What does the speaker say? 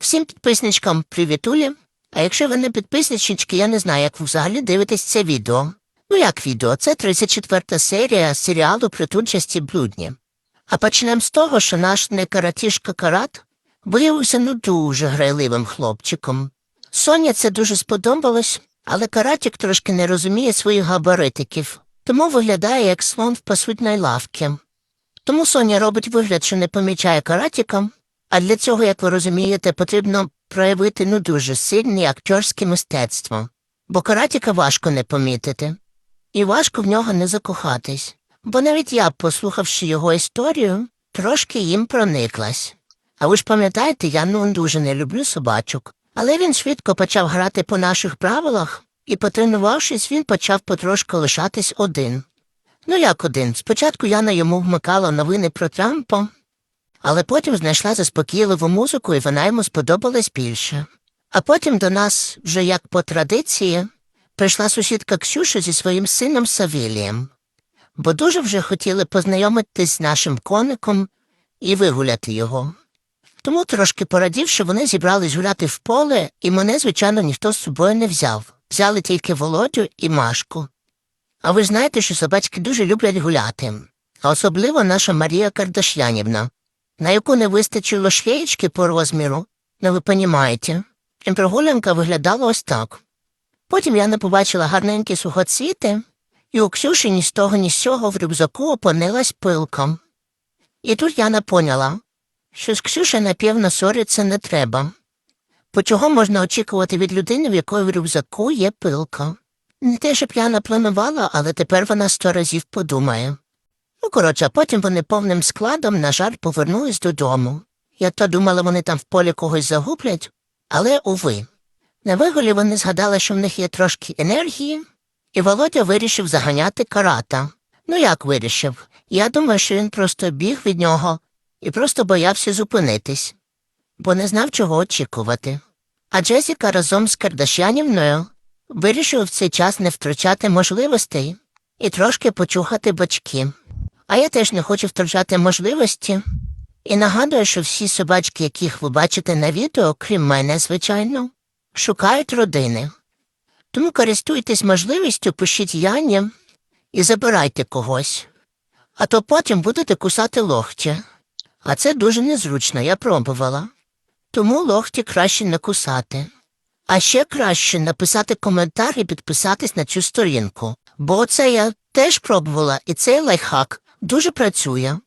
Всім підписничкам привітулі. А якщо ви не підписнички, я не знаю, як ви взагалі дивитесь це відео. Ну як відео? Це 34 серія серіалу Притульчасті блудні. А почнемо з того, що наш некаратішка Карат виявився ну дуже грайливим хлопчиком. Соня це дуже сподобалось, але каратік трошки не розуміє своїх габаритиків, тому виглядає як слон в пасудній лавці. Тому Соня робить вигляд, що не помічає каратіка, а для цього, як ви розумієте, потрібно проявити ну дуже сильне акторське мистецтво, бо каратіка важко не помітити, і важко в нього не закохатись. Бо навіть я, послухавши його історію, трошки їм прониклась. А ви ж пам'ятаєте, я ну дуже не люблю собачок. Але він швидко почав грати по наших правилах, і, потренувавшись, він почав потрошку лишатись один. Ну як один? Спочатку Яна йому вмикала новини про Трампа, але потім знайшла заспокійливу музику, і вона йому сподобалась більше. А потім до нас, вже як по традиції, прийшла сусідка Ксюша зі своїм сином Савілієм, бо дуже вже хотіли познайомитись з нашим коником і вигуляти його. Тому, трошки порадівши, вони зібрались гуляти в поле, і мене, звичайно, ніхто з собою не взяв. Взяли тільки Володю і Машку. А ви знаєте, що собачки дуже люблять гуляти, а особливо наша Марія Кардашянівна, на яку не вистачило шлеєчки по розміру, ну ви понімаєте. І прогулянка виглядала ось так. Потім я не побачила гарненькі сухоцвіти, і у Ксюші ні з того, ні з сього в рюкзаку опинилась пилка. І тут Яна поняла, що з Ксюші, напевно, ссоритися не треба. Бо чого можна очікувати від людини, в якої в рюкзаку є пилка? Не те, щоб Яна планувала, але тепер вона сто разів подумає. Ну, коротше, потім вони повним складом, на жаль, повернулись додому. Я то думала, вони там в полі когось загублять, але уви. На виголі вони згадали, що в них є трошки енергії, і Володя вирішив заганяти карата. Ну як вирішив? Я думаю, що він просто біг від нього і просто боявся зупинитись, бо не знав, чого очікувати. А Джесіка разом з Кардашянівною вирішив в цей час не втрачати можливостей і трошки почухати бачки. А я теж не хочу втрачати можливості. І нагадую, що всі собачки, яких ви бачите на відео, крім мене, звичайно, шукають родини. Тому користуйтесь можливістю, пишіть Яні і забирайте когось. А то потім будете кусати лохті. А це дуже незручно, я пробувала. Тому лохті краще не кусати. А ще краще написати коментар і підписатись на цю сторінку. Бо це я теж пробувала, і цей лайфхак дуже працює.